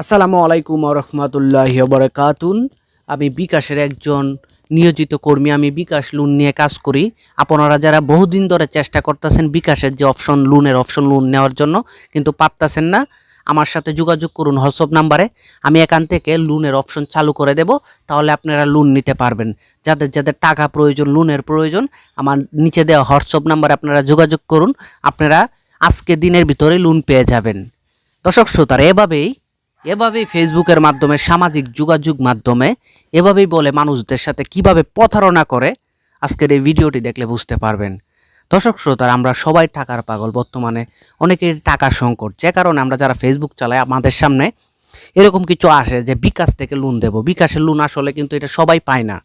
আসসালামু আলাইকুম রহমতুল্লাহ বরকাতুন। আমি বিকাশের একজন নিয়োজিত কর্মী, আমি বিকাশ লোন নিয়ে কাজ করি। আপনারা যারা বহুদিন ধরে চেষ্টা করতেছেন বিকাশের যে অপশন লোনের অপশন লোন নেওয়ার জন্য, কিন্তু পারতেছেন না, আমার সাথে যোগাযোগ করুন হোয়াটসঅ্যাপ নাম্বারে। আমি এখান থেকে লোনের অপশন চালু করে দেব, তাহলে আপনারা লোন নিতে পারবেন। যাদের যাদের টাকা প্রয়োজন লোনের প্রয়োজন, আমার নিচে দেওয়া হোয়াটসঅ্যাপ নাম্বারে আপনারা যোগাযোগ করুন, আপনারা আজকে দিনের ভিতরে লোন পেয়ে যাবেন। দর্শক শ্রোতারা, এভাবেই এভাবেই ফেসবুকের মাধ্যমে সামাজিক যোগাযোগ মাধ্যমে এভাবেই বলে মানুষদের সাথে কীভাবে প্রতারণা করে, আজকের এই ভিডিওটি দেখলে বুঝতে পারবেন। দর্শক শ্রোতারা, আমরা সবাই টাকার পাগল, বর্তমানে অনেকের টাকা সংকট। যে কারণে আমরা যারা ফেসবুক চালাই, আমাদের সামনে এরকম কিছু আসে যে বিকাশ থেকে লোন দেব। বিকাশের লোন আসলে কিন্তু এটা সবাই পায় না।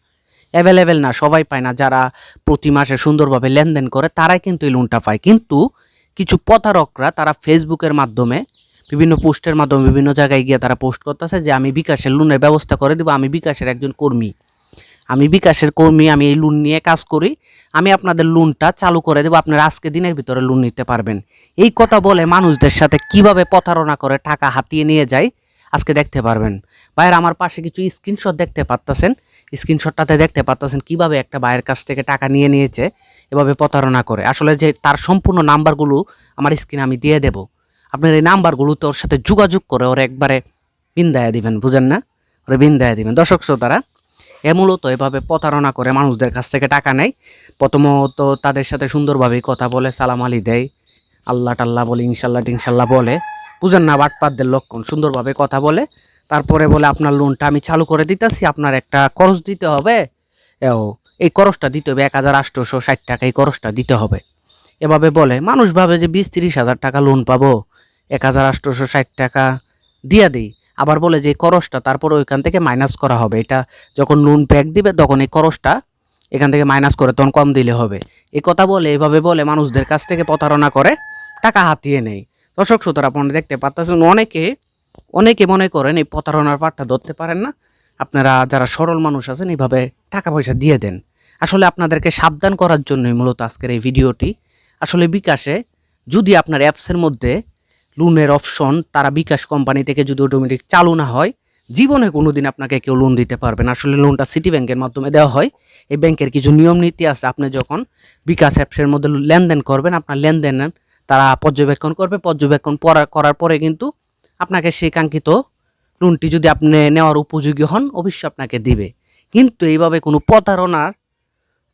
অ্যাভেলেবেল না, সবাই পায় না। যারা প্রতি মাসে সুন্দরভাবে লেনদেন করে, তারাই কিন্তু এই লোনটা পায়। কিন্তু কিছু প্রতারকরা, তারা ফেসবুকের মাধ্যমে বিভিন্ন পোস্টের মাধ্যমে বিভিন্ন জায়গায় গিয়ে তারা পোস্ট করতেছে যে আমি বিকাশের লোনের ব্যবস্থা করে দেবো, আমি বিকাশের একজন কর্মী। আমি বিকাশের কর্মী, আমি এই লোন নিয়ে কাজ করি, আমি আপনাদের লোনটা চালু করে দেবো, আপনারা আজকে দিনের ভিতরে লোন নিতে পারবেন। এই কথা বলে মানুষদের সাথে কীভাবে প্রতারণা করে টাকা হাতিয়ে নিয়ে যায়, আজকে দেখতে পারবেন। ভাইয়ের, আমার পাশে কিছু স্ক্রিনশট দেখতে পারতেছেন। স্ক্রিনশটটাতে দেখতে পারতেছেন কীভাবে একটা ভাইয়ের কাছ থেকে টাকা নিয়ে নিয়েছে, এভাবে প্রতারণা করে। আসলে যে তার সম্পূর্ণ নাম্বারগুলো আমার স্ক্রিনে আমি দিয়ে দেবো। আপনার এই নাম্বারগুলো তো ওর সাথে যোগাযোগ করে ওর একবারে বিন্দায় দিবেন, বুঝেন না? ওরে বিন্দায় দিবেন। দর্শক শ্রোতারা, এ মূলত এভাবে প্রতারণা করে মানুষদের কাছ থেকে টাকা নেয়। প্রথমত তাদের সাথে সুন্দরভাবে কথা বলে, সালাম আলি দেয়। আল্লাহ টাল্লাহ বলে, ইনশাল্লাহ টিনশাল্লাহ বলে। বুঝেন না, বাটপাতদের লক্ষণ। সুন্দরভাবে কথা বলে। তারপরে বলে, আপনার লোনটা আমি চালু করে দিতেছি, আপনার একটা খরচ দিতে হবে। এও, এই খরচটা দিতে হবে এক হাজার আটশোশো ষাট টাকা এই খরচটা দিতে হবে। এভাবে বলে, মানুষ ভাবে যে বিশ তিরিশ হাজার টাকা লোন পাবো এক হাজার আটশোশো ষাট টাকা দিয়া দিই। আবার বলে যে খরচটা তারপরে ওইখান থেকে মাইনাস করা হবে। এটা যখন লোন ব্যাক দিবে, তখন এই খরচটা এখান থেকে মাইনাস করে তখন কম দিলে হবে। এই কথা বলে, এভাবে বলে মানুষদের কাছ থেকে প্রতারণা করে, টাকা হাতিয়ে নেই দর্শক শ্রোতারা, আপনারা দেখতে পাচ্ছেন, অনেকে অনেকে মনে করেন এই প্রতারণার পাঠটা ধরতে পারেন না। আপনারা যারা সরল মানুষ আছেন, এইভাবে টাকা পয়সা দিয়ে দেন। আসলে আপনাদেরকে সাবধান করার জন্যই মূলত আজকের এই ভিডিওটি। আসলে বিকাশে যদি আপনার অ্যাপসের মধ্যে লোনের অপশন তারা বিকাশ কোম্পানি থেকে যদি অটোমেটিক চালু না হয়, জীবনে কোনো দিন আপনাকে কেউ লোন দিতে পারবে না। আসলে লোনটা সিটি ব্যাংকের মাধ্যমে দেওয়া হয়। এই ব্যাংকের কিছু নিয়ম নীতি আছে। আপনি যখন বিকাশ অ্যাপসের মধ্যে লেনদেন করবেন, আপনার লেনদেন তারা পর্যবেক্ষণ করবে। পর্যবেক্ষণ পরা- করার পরে কিন্তু আপনাকে সেই কাঙ্ক্ষিত লোনটি যদি আপনি নেওয়ার উপযোগী হন, অবশ্যই আপনাকে দিবে। কিন্তু এইভাবে কোনো প্রতারণার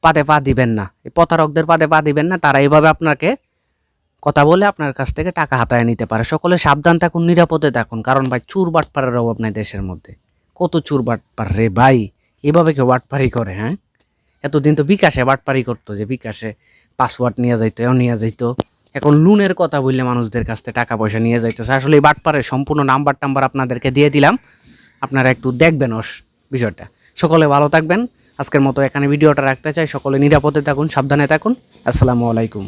পাতে পা দিবেন না। এই প্রতারকদের পাতে পা দিবেন না। তারা এইভাবে আপনাকে কথা বলে আপনার কাছ থেকে টাকা হাতায় নিতে পারে। সকলে সাবধান থাকুন, নিরাপদে থাকুন। কারণ ভাই, চুর বাটপাড়ের অভাব নাই দেশের মধ্যে। কত চুর বাটপার রে ভাই? এভাবে কেউ বাটপারি করে হ্যাঁ? এতদিন তো বিকাশে বাটপারি করতো যে বিকাশে পাসওয়ার্ড নিয়ে যাইতো, এও নিয়ে যাইতো। এখন লোনের কথা বললে মানুষদের কাছ থেকে টাকা পয়সা নিয়ে যাইতেছে। আসলে এই বাটপারের সম্পূর্ণ নাম্বার টাম্বার আপনাদেরকে দিয়ে দিলাম। আপনারা একটু দেখবেন ওর বিষয়টা। সকলে ভালো থাকবেন। আজকের মতো এখানে ভিডিওটা রাখতে চাই। সকলে নিরাপদে থাকুন, সাবধানে থাকুন। আসসালামু আলাইকুম।